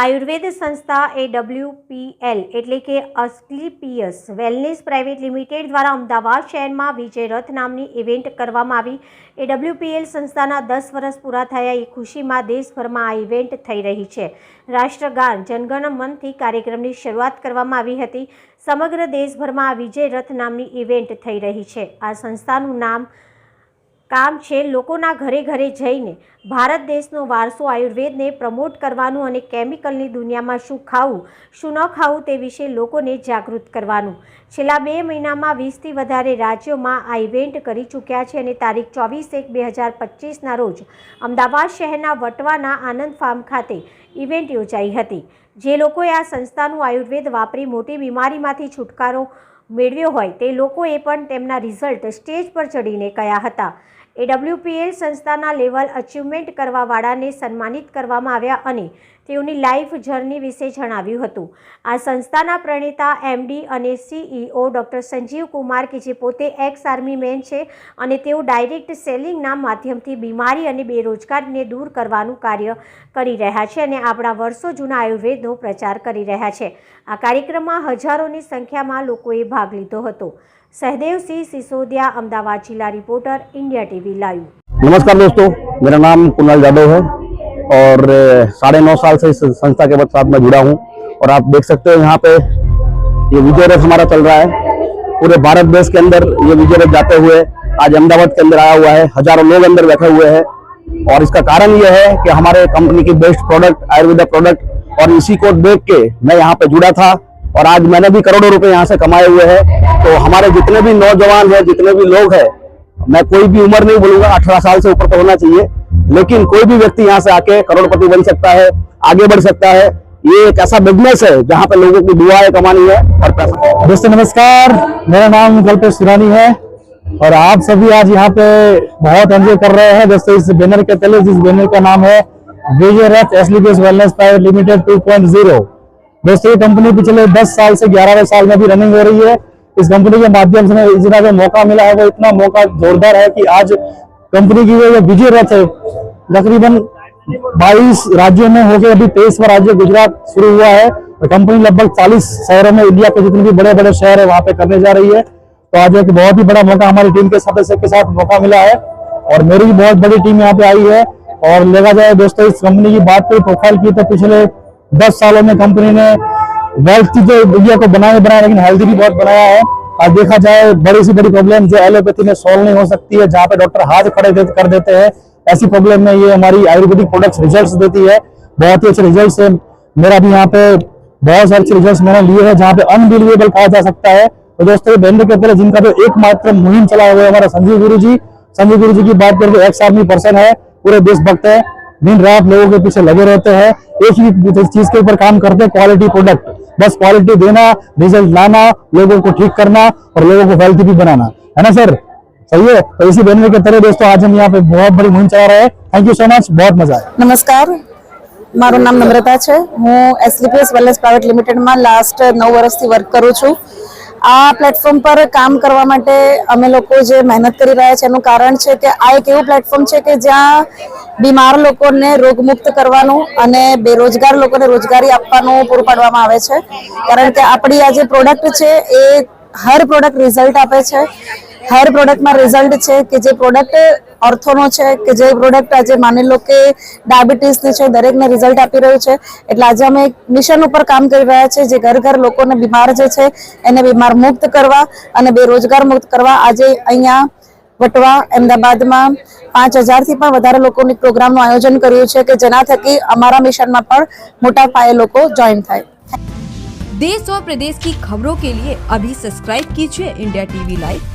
આયુર્વેદ સંસ્થા એ ડબલ્યુપીએલ એટલે કે અસ્ક્લિપિયસ વેલનેસ પ્રાઇવેટ લિમિટેડ દ્વારા અમદાવાદ શહેરમાં વિજય રથ નામની ઇવેન્ટ કરવામાં આવી. એ ડબલ્યુપીએલ સંસ્થાના દસ વર્ષ પૂરા થયા એ ખુશીમાં દેશભરમાં આ ઇવેન્ટ થઈ રહી છે. રાષ્ટ્રગાન, જનગણ મનથી કાર્યક્રમની શરૂઆત કરવામાં આવી હતી. સમગ્ર દેશભરમાં આ વિજય રથ નામની ઇવેન્ટ થઈ રહી છે. આ સંસ્થાનું નામ કામ છે લોકોના ઘરે ઘરે જઈને. ભારત દેશનો વારસો આયુર્વેદને પ્રમોટ કરવાનું અને કેમિકલની દુનિયામાં શું ખાવું, શું ન ખાવું તે વિશે લોકોને જાગૃત કરવાનું. છેલ્લા બે મહિનામાં વીસથી વધારે રાજ્યોમાં આ ઇવેન્ટ કરી ચૂક્યા છે અને તારીખ ચોવીસ એક બે હજાર પચીસના રોજ અમદાવાદ શહેરના વટવાના આનંદ ફાર્મ ખાતે ઇવેન્ટ યોજાઈ હતી. જે લોકોએ આ સંસ્થાનું આયુર્વેદ વાપરી મોટી બીમારીમાંથી છુટકારો મેળવ્યો હોય તે લોકોએ પણ તેમના રિઝલ્ટ સ્ટેજ પર ચડીને કહ્યા હતા? એડબ્લ્યુપીએલ સંસ્થાના લેવલ અચીવમેન્ટ કરવાવાળાને સન્માનિત કરવામાં આવ્યા અને તેઓની લાઈફ જર્ની વિશે જણાવ્યું હતું. આ સંસ્થાના પ્રણેતા, એમડી અને સીઈઓ ડૉક્ટર સંજીવ કુમાર કે જે પોતે એક્સ આર્મી મેન છે અને તેઓ ડાયરેક્ટ સેલિંગના માધ્યમથી બીમારી અને બેરોજગારીને દૂર કરવાનું કાર્ય કરી રહ્યા છે અને આપણા વર્ષો જૂના આયુર્વેદનો પ્રચાર કરી રહ્યા છે. આ કાર્યક્રમમાં હજારોની સંખ્યામાં લોકોએ ભાગ લીધો હતો. सहदेव सिंह सिसोदिया, अहमदाबाद जिला रिपोर्टर, इंडिया टीवी लाइव। नमस्कार दोस्तों, मेरा नाम कुणाल यादव है और साढ़े नौ साल से इस संस्था के साथ में जुड़ा हूँ और आप देख सकते हो यहाँ पे ये विजय रथ हमारा चल रहा है। पूरे भारत देश के अंदर ये विजय रथ जाते हुए आज अहमदाबाद के अंदर आया हुआ है। हज़ारों लोग अंदर बैठे हुए हैं और इसका कारण ये है कि हमारे कंपनी की बेस्ट प्रोडक्ट, आयुर्वेदा प्रोडक्ट और इसी को देख के मैं यहाँ पे जुड़ा था। और आज मैंने भी करोड़ों रुपए यहाँ से कमाए हुए हैं। तो हमारे जितने भी नौजवान हैं, जितने भी लोग हैं, मैं कोई भी उम्र नहीं बोलूँगा, अठारह साल से ऊपर तो होना चाहिए। लेकिन कोई भी व्यक्ति यहाँ से आके करोड़पति बन सकता है, आगे बढ़ सकता है। ये एक ऐसा बिज़नेस है जहाँ पे लोगों की दुआएँ कमानी है और पैसा। दोस्तों, नमस्कार। मेरा नाम कल्पेश सुरानी है और आप सभी आज यहाँ पे बहुत एंजॉय कर रहे हैं। दोस्तों, इस बैनर के तले जिस बैनर का नाम है विजय रथ वेलनेस प्राइवेट लिमिटेड 2.0 दोस्तों, ये कंपनी पिछले 10 साल से 11वें साल में भी रनिंग हो रही है। इस कंपनी के माध्यम से जितना जो मौका मिला है, वो इतना मौका जोरदार है कि आज कंपनी की जो विजय रथ है, तकरीबन 22 राज्यों में होकर अभी तेईसवा राज्य गुजरात शुरू हुआ है। कंपनी लगभग 40 शहरों में इंडिया के जितने भी बड़े बड़े शहर है, वहाँ पे करने जा रही है। तो आज एक बहुत ही बड़ा मौका हमारी टीम के सदस्य के साथ मौका मिला है। और मेरी भी बहुत बड़ी टीम यहाँ पे आई है। और देखा जाए दोस्तों, इस कंपनी की बात करें प्रोफ़ाइल की तो पिछले दस सालों में कंपनी ने वेल्थ जो इंडिया को बनाए बनाया, लेकिन हेल्थी भी बहुत बनाया है। और देखा जाए, बड़ी सी बड़ी प्रॉब्लम जो एलोपैथी में सॉल्व नहीं हो सकती है, जहाँ पे डॉक्टर हाथ खड़े कर देते हैं, ऐसी प्रॉब्लम में ये हमारी आयुर्वेदिक प्रोडक्ट्स रिजल्ट्स देती है। बहुत ही अच्छे रिज़ल्ट है। मेरा भी यहाँ पे बहुत सारे रिजल्ट्स मैंने लिए हैं, जहाँ पे अनबिलीवेबल कहा जा सकता है। तो दोस्तों बैंड के तरह जिनका जो एकमात्र मुहिम चला हुआ है हमारा संजीव गुरु जी संजीव गुरु जी की बात करें तो एक्स आर्मी पर्सन है, पूरे देशभक्त है। दिन रात लोगों के पीछे लगे रहते हैं। एक ही चीज के ऊपर काम करते हैं क्वालिटी प्रोडक्ट बस क्वालिटी देना रिजल्ट लाना लोगों को ठीक करना और लोगों को हेल्थी भी बनाना है ना सर सही है तो इसी बैनर के तरह दोस्तों आज हम यहाँ पे बहुत बड़ी मुहिम चला रहे हैं थैंक यू सो मच बहुत मजा आया નમસ્કાર મારું નામ નમ્રતા છે હું એસલીપીએસ વેલનેસ પ્રાઇવેટ લિમિટેડમાં લાસ્ટ નવ વર્ષથી વર્ક કરું છું આ પ્લેટફોર્મ પર કામ કરવા માટે અમે લોકો જે મહેનત કરી રહ્યા છે એનું કારણ છે કે આ એક એવું પ્લેટફોર્મ છે કે જ્યાં બીમાર લોકોને રોગમુક્ત કરવાનું અને બેરોજગાર લોકોને રોજગારી આપવાનું પૂરું પાડવામાં આવે છે. કારણ કે આપણી આ જે પ્રોડક્ટ છે એ હર પ્રોડક્ટ રિઝલ્ટ આપે છે. હર પ્રોડક્ટમાં રિઝલ્ટ છે કે જે પ્રોડક્ટ ઓર્થોનો છે કે જે પ્રોડક્ટ આજે માની લો કે ડાયાબિટીસની છે દરેકને રિઝલ્ટ આપી રહ્યું છે એટલે આજે અમે એક મિશન ઉપર કામ કરી રહ્યા છે જે ઘર ઘર લોકોને બીમાર જે છે એને બીમાર મુક્ત કરવા અને બેરોજગાર મુક્ત કરવા આજે અહીંયા વટવા અમદાવાદમાં પાંચ હજારથી પણ વધારે લોકોની પ્રોગ્રામનું આયોજન કર્યું છે કે જેના થકી અમારા મિશનમાં પણ મોટા પાયે લોકો જોઈન થાય देश और प्रदेश की खबरों के लिए अभी सब्सक्राइब कीजिए इंडिया टीवी लाइव